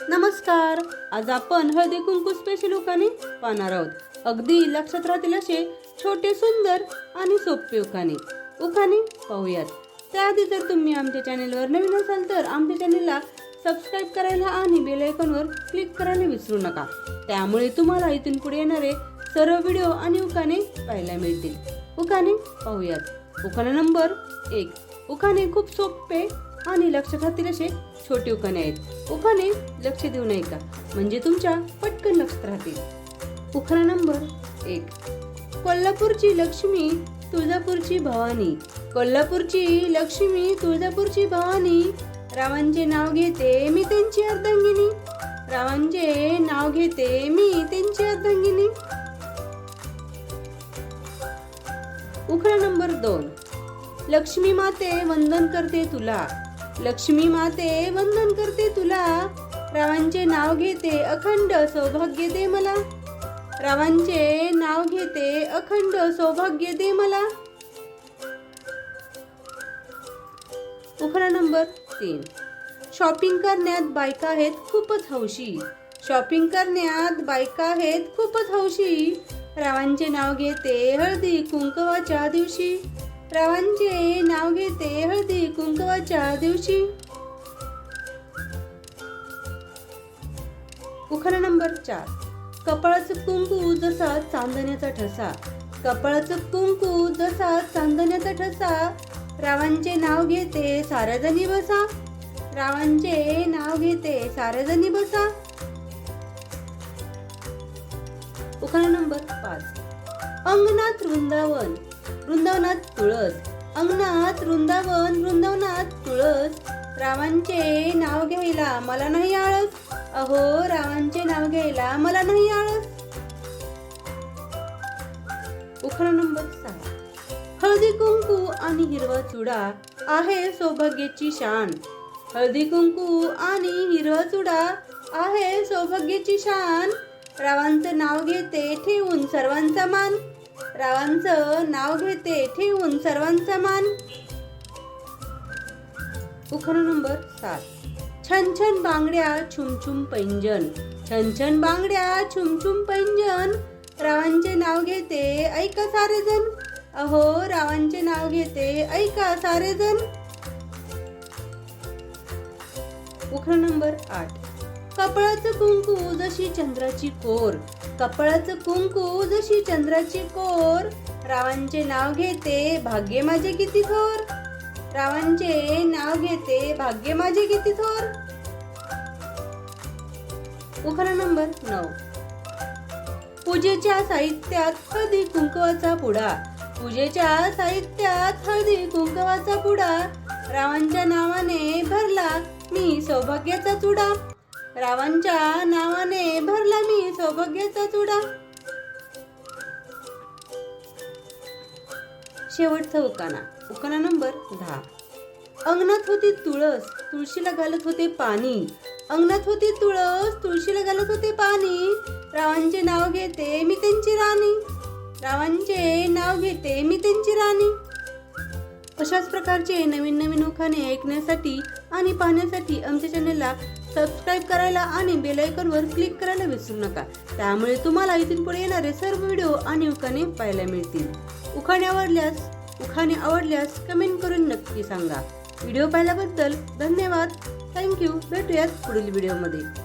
नमस्कार. आज आपण हळदी कुंकू स्पेशल उखाणे पाहणार आहोत. अगदी लक्षात राहतील असे छोटे सुंदर आणि सोपे उखाणे. उखाणे पाहूयात. त्याआधी जर तुम्ही आमच्या चॅनेलवर नवीन असाल तर आमच्या चॅनेलला सबस्क्राईब करायला आणि बेल आयकॉनवर क्लिक करायला विसरू नका. त्यामुळे तुम्हाला इथून पुढे येणारे सर्व व्हिडिओ आणि उखाणे पाहायला मिळतील. उखाणे पाहूयात. उखाणा नंबर एक. उखाणे खूप सोपे आणि लक्षात राहतील असे छोटी उखाणे आहेत. उखाणे लक्ष देऊ नये का? म्हणजे तुमच्या पटकन लक्षात राहतील. उखाणा नंबर एक. कोल्हापूरची लक्ष्मी तुळजापूरची भवानी. कोल्हापूरची लक्ष्मी तुळजापूरची भवानी. रावांचे नाव घेते मी त्यांची अर्धांगिनी. रावांचे नाव घेते मी त्यांची अर्धांगिनी. उखळा नंबर दोन. लक्ष्मी माते वंदन करते तुला. लक्ष्मी माते वंदन करते तुला. रावांचे नाव घेते अखंड सौभाग्य दे मला. रावांचे नाव घेते अखंड सौभाग्य दे मला. उखरा नंबर तीन. शॉपिंग करण्यात बायका आहेत खूपच हौशी. शॉपिंग करण्यात बायका आहेत खूपच हौशी. रावांचे नाव घेते हळदी कुंकवाच्या दिवशी. रावांचे नाव घेते हळदी कुंकवाच्या दिवशी. उखाणा नंबर चार. कपाळाचं कुंकू जसा चांदण्याचा ठसा. कपाळाचं कुंकू जसा चांदण्याचा ठसा. रावांचे नाव घेते साऱ्याजणी बसा. रावांचे नाव घेते साऱ्याजणी बसा. उखाणा नंबर पाच. अंगणात वृंदावन. वृंदावन तुळस. अंगणात वृंदावन वृंदावनात तुळस. रावांचे नाव घ्यायला मला नाही आळस. अहो रावांचे नाव घ्यायला मला नाही आळस. उखाणा नंबर सहा. हळदी कुंकू आणि हिरवा चुडा आहे सौभाग्याची शान. हळदी कुंकू आणि हिरवा चुडा आहे सौभाग्याची शान. रावांचं नाव घेते ठेवून सर्वांचा मान. रावांचं नाव घेते ठेवून सर्वांचा मान. उखर नंबर सात. छन छन बांगड्या छुमछुम पैंजन. छन छन बांगड्या छुमछुम पैंजन. रावांचे नाव घेते ऐका सारे जण अहो रावांचे नाव घेते ऐका सारे जण नंबर आठ. कपळाचं कुंकू जशी चंद्राची कोर. कपळाचं कुंकू जशी चंद्राची कोर. रावांचे नाव घेते भाग्य माझे किती थोर. रावांचे नाव घेते भाग्य माझे किती थोर. उखाणा नंबर नऊ. पूजेच्या साहित्यात हळदी कुंकवाचा पुडा. पूजेच्या साहित्यात हळदी कुंकवाचा पुडा. रावांच्या नावाने भरला मी सौभाग्याचा चुडा. रावांच्या नावाने भरला सौभाग्याचा चुडा शेवटचा उकाना. उकाना नंबर दहा. अंगणात होती तुळस तुळशीला घालत होते पाणी. अंगणात होती तुळस तुळशीला घालत होते पाणी. रावांचे नाव घेते मी त्यांची राणी. रावांचे नाव घेते मी त्यांची राणी. अशाच प्रकारचे नवीन नवीन उखाणे ऐकण्यासाठी आणि पाहण्यासाठी आमच्या चॅनलला सबस्क्राईब करायला आणि बेल आयकॉनवर क्लिक करायला विसरू नका. त्यामुळे तुम्हाला इथून पुढे येणारे सर्व व्हिडिओ आणि उखाणे पाहायला मिळतील. उखाणे आवडल्यास उखाणे आवडल्यास कमेंट करून नक्की सांगा. व्हिडिओ पाहिल्याबद्दल धन्यवाद. थँक्यू भेटूयात पुढील व्हिडिओमध्ये.